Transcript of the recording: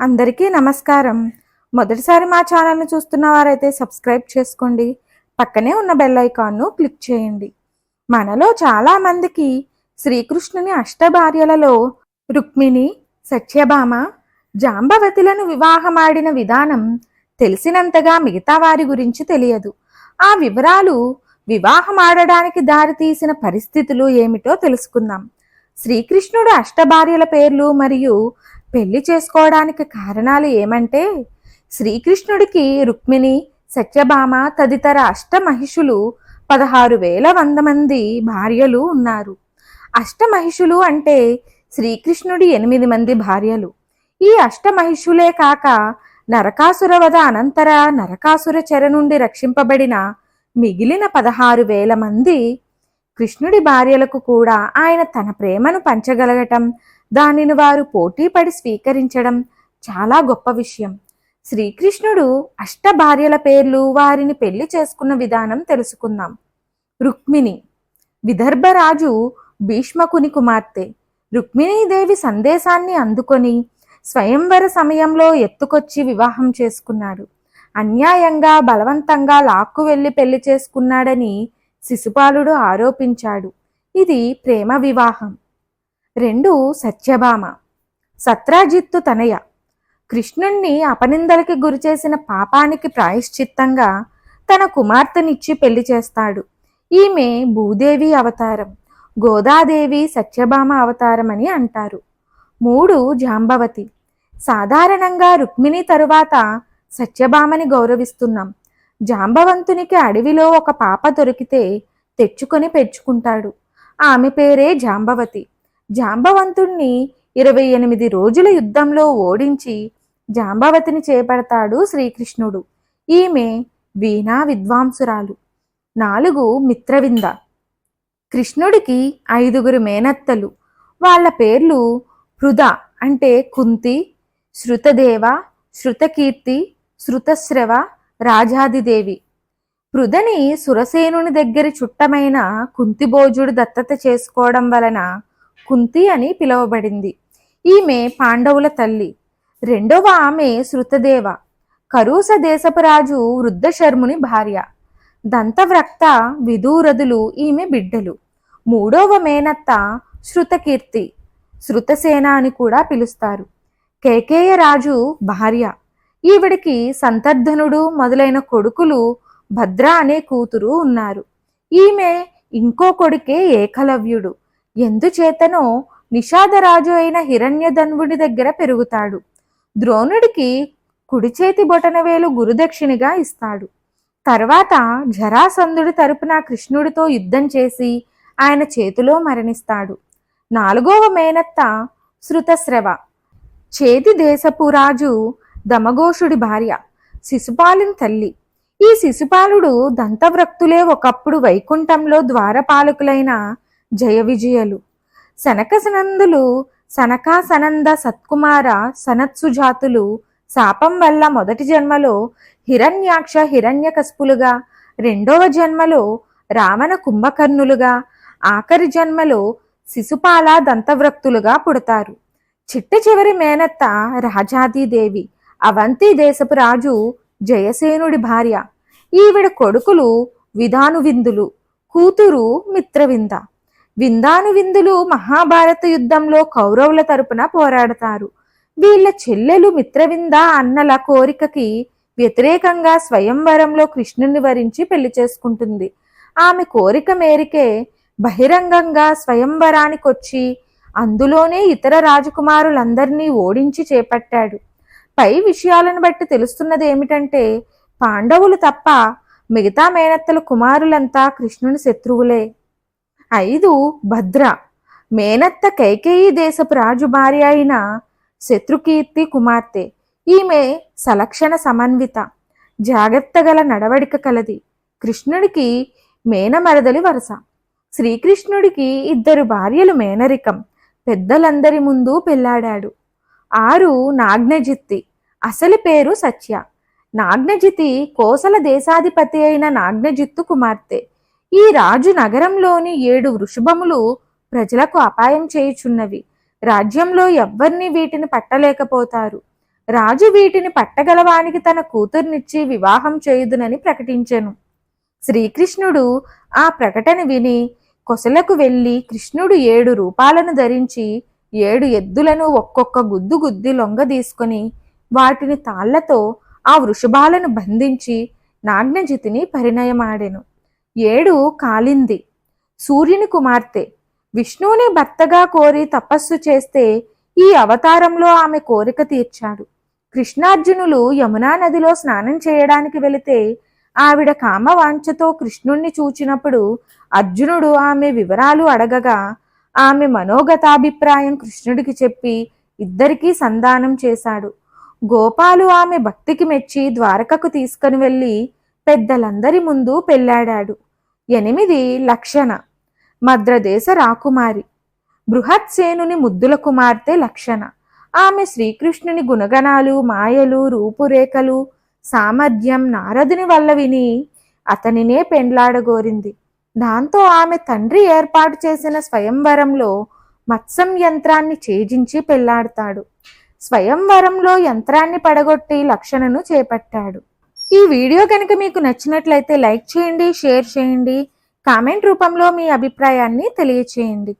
అందరికీ నమస్కారం. మొదటిసారి మా ఛానల్ని చూస్తున్న వారైతే సబ్స్క్రైబ్ చేసుకోండి. పక్కనే ఉన్న బెల్ ఐకాన్ను క్లిక్ చేయండి. మనలో చాలా మందికి శ్రీకృష్ణుని అష్టభార్యలలో రుక్మిణి సత్యభామ జాంబవతిలను వివాహమాడిన విధానం తెలిసినంతగా మిగతా వారి గురించి తెలియదు. ఆ వివరాలు వివాహమాడడానికి దారితీసిన పరిస్థితులు ఏమిటో తెలుసుకుందాం. శ్రీకృష్ణుడు అష్టభార్యల పేర్లు మరియు పెళ్ళి చేసుకోవడానికి కారణాలు ఏమంటే శ్రీకృష్ణుడికి రుక్మిణి సత్యభామ తదితర అష్టమహిషులు పదహారు వేల వంద మంది భార్యలు ఉన్నారు. అష్టమహిషులు అంటే శ్రీకృష్ణుడి ఎనిమిది మంది భార్యలు. ఈ అష్టమహిషులే కాక నరకాసుర వద అనంతర నరకాసుర చెర నుండి రక్షింపబడిన మిగిలిన పదహారు వేల మంది కృష్ణుడి భార్యలకు కూడా ఆయన తన ప్రేమను పంచగలగటం దానిని వారు పోటీపడి స్వీకరించడం చాలా గొప్ప విషయం. శ్రీకృష్ణుడు అష్ట భార్యల పేర్లు వారిని పెళ్ళి చేసుకున్న విధానం తెలుసుకుందాం. రుక్మిణి. విదర్భరాజు భీష్మకుని కుమార్తె. రుక్మిణీదేవి సందేశాన్ని అందుకొని స్వయంవర సమయంలో ఎత్తుకొచ్చి వివాహం చేసుకున్నాడు. అన్యాయంగా బలవంతంగా లాక్కు వెళ్ళి పెళ్ళి చేసుకున్నాడని శిశుపాలుడు ఆరోపించాడు. ఇది ప్రేమ వివాహం. రెండు సత్యభామ. సత్రాజిత్తు తనయ. కృష్ణుణ్ణి అపనిందలకి గురిచేసిన పాపానికి ప్రాయశ్చిత్తంగా తన కుమార్తెనిచ్చి పెళ్ళి చేస్తాడు. ఈమె భూదేవి అవతారం గోదాదేవి సత్యభామ అవతారం అని అంటారు. మూడు జాంబవతి. సాధారణంగా రుక్మిణి తరువాత సత్యభామని గౌరవిస్తున్నాం. జాంబవంతునికి అడవిలో ఒక పాప దొరికితే తెచ్చుకొని పెంచుకుంటాడు. ఆమె పేరే జాంబవతి. జాంబవంతుణ్ణి ఇరవై ఎనిమిది రోజుల యుద్ధంలో ఓడించి జాంబవతిని చేపడతాడు శ్రీకృష్ణుడు. ఈమె వీణా విద్వాంసురాలు. నాలుగు మిత్రవింద. కృష్ణుడికి ఐదుగురు మేనత్తలు. వాళ్ళ పేర్లు హృద అంటే కుంతి శృతదేవ శృతకీర్తి శృతశ్రవ రాజాదిదేవి. పృదని సురసేనుని దగ్గర చుట్టమైన కుంతిభోజుడు దత్తత చేసుకోవడం వలన కుంతి అని పిలువబడింది. ఈమె పాండవుల తల్లి. రెండవ ఆమె శృతదేవ. కరూస దేశపరాజు వృద్ధశర్ముని భార్య. దంతవ్రక్త విదూరదులు ఈమె బిడ్డలు. మూడవ మేనత్త శృతకీర్తి. శృతసేన అని కూడా పిలుస్తారు. కేకేయ రాజు భార్య. ఈవిడికి సంతర్ధనుడు మొదలైన కొడుకులు భద్ర అనే కూతురు ఉన్నారు. ఈమె ఇంకో కొడుకే ఏకలవ్యుడు. ఎందుచేతనో నిషాదరాజు అయిన హిరణ్యధన్వుడి దగ్గర పెరుగుతాడు. ద్రోణుడికి కుడి చేతి బొటనవేలు గురుదక్షిణిగా ఇస్తాడు. తర్వాత జరాసంధుడి తరపున కృష్ణుడితో యుద్ధం చేసి ఆయన చేతిలో మరణిస్తాడు. నాలుగవ మేనత్త శృతశ్రవ. చేతి దేశపు రాజు దమఘోషుడి భార్య శిశుపాలుని తల్లి. ఈ శిశుపాలుడు దంతవ్రక్తులే ఒకప్పుడు వైకుంఠంలో ద్వారపాలకులైన జయ విజయలు. సనకసనందులు సనకాసనంద సత్కుమార సనత్సుజాతులు శాపం వల్ల మొదటి జన్మలో హిరణ్యాక్ష హిరణ్యకస్పులుగా రెండవ జన్మలో రావణ కుంభకర్ణులుగా ఆఖరి జన్మలో శిశుపాల దంతవ్రక్తులుగా పుడతారు. చిట్ట చివరి మేనత్త రాజాదీదేవి అవంతి దేశపు రాజు జయసేనుడి భార్య. ఈవిడ కొడుకులు విధానువిందులు కూతురు మిత్రవింద. విందానువిందులు మహాభారత యుద్ధంలో కౌరవుల తరపున పోరాడతారు. వీళ్ళ చెల్లెలు మిత్రవింద అన్నల కోరికకి వ్యతిరేకంగా స్వయంవరంలో కృష్ణుని వరించి పెళ్ళి చేసుకుంటుంది. ఆమె కోరిక మేరకే బహిరంగంగా స్వయంవరానికొచ్చి అందులోనే ఇతర రాజకుమారులందరినీ ఓడించి చేపట్టాడు. పై విషయాలను బట్టి తెలుస్తున్నది ఏమిటంటే పాండవులు తప్ప మిగతా మేనత్తల కుమారులంతా కృష్ణుని శత్రువులే. ఐదు భద్ర. మేనత్త కైకేయి దేశపు రాజు భార్య అయిన శత్రుకీర్తి కుమార్తె. ఈమె సలక్షణ సమన్విత. జాగ్రత్త గల నడవడిక కలది. కృష్ణుడికి మేనమరదలి వరస. శ్రీకృష్ణుడికి ఇద్దరు భార్యలు మేనరికం. పెద్దలందరి ముందు పెళ్ళాడాడు. ఆరు నాగ్నజిత్తి. అసలు పేరు సత్య. నాగ్నజితి కోసల దేశాధిపతి అయిన నాగ్నజిత్తు కుమార్తె. ఈ రాజు నగరంలోని ఏడు వృషభములు ప్రజలకు అపాయం చేయుచున్నవి. రాజ్యంలో ఎవ్వరిని వీటిని పట్టలేకపోతారు. రాజు వీటిని పట్టగలవానికి తన కూతుర్నిచ్చి వివాహం చేయుదునని ప్రకటించెను. శ్రీకృష్ణుడు ఆ ప్రకటన విని కొసలకు వెళ్ళి కృష్ణుడు ఏడు రూపాలను ధరించి ఏడు ఎద్దులను ఒక్కొక్క గుద్దు గుద్ది లొంగదీసుకొని వాటిని తాళ్ళతో ఆ వృషభాలను బంధించి నాగ్నజితిని పరిణయమాడెను. ఏడు కాలింది. సూర్యుని కుమార్తె విష్ణువుని భర్తగా కోరి తపస్సు చేస్తే ఈ అవతారంలో ఆమె కోరిక తీర్చాడు. కృష్ణార్జునులు యమునా నదిలో స్నానం చేయడానికి వెళితే ఆవిడ కామవాంఛతో కృష్ణుణ్ణి చూచినప్పుడు అర్జునుడు ఆమె వివరాలు అడగగా ఆమె మనోగతాభిప్రాయం కృష్ణుడికి చెప్పి ఇద్దరికీ సంధానం చేశాడు. గోపాలు ఆమె భక్తికి మెచ్చి ద్వారకకు తీసుకుని వెళ్ళి పెద్దలందరి ముందు పెళ్ళాడాడు ఎనిమిది లక్షణ. మద్రదేశ రాకుమారి. బృహత్సేనుని ముద్దుల కుమార్తె లక్షణ. ఆమె శ్రీకృష్ణుని గుణగణాలు మాయలు రూపురేఖలు సామర్థ్యం నారదుని వల్ల విని అతనినే పెండ్లాడగోరింది. దాంతో ఆమె తండ్రి ఏర్పాటు చేసిన స్వయంవరంలో మత్సం యంత్రాన్ని ఛేజించి పెళ్ళాడతాడు. స్వయంవరంలో యంత్రాన్ని పడగొట్టి లక్షణను చేపట్టాడు. ఈ వీడియో కనుక మీకు నచ్చినట్లయితే లైక్ చేయండి షేర్ చేయండి కామెంట్ రూపంలో మీ అభిప్రాయాన్ని తెలియచేయండి.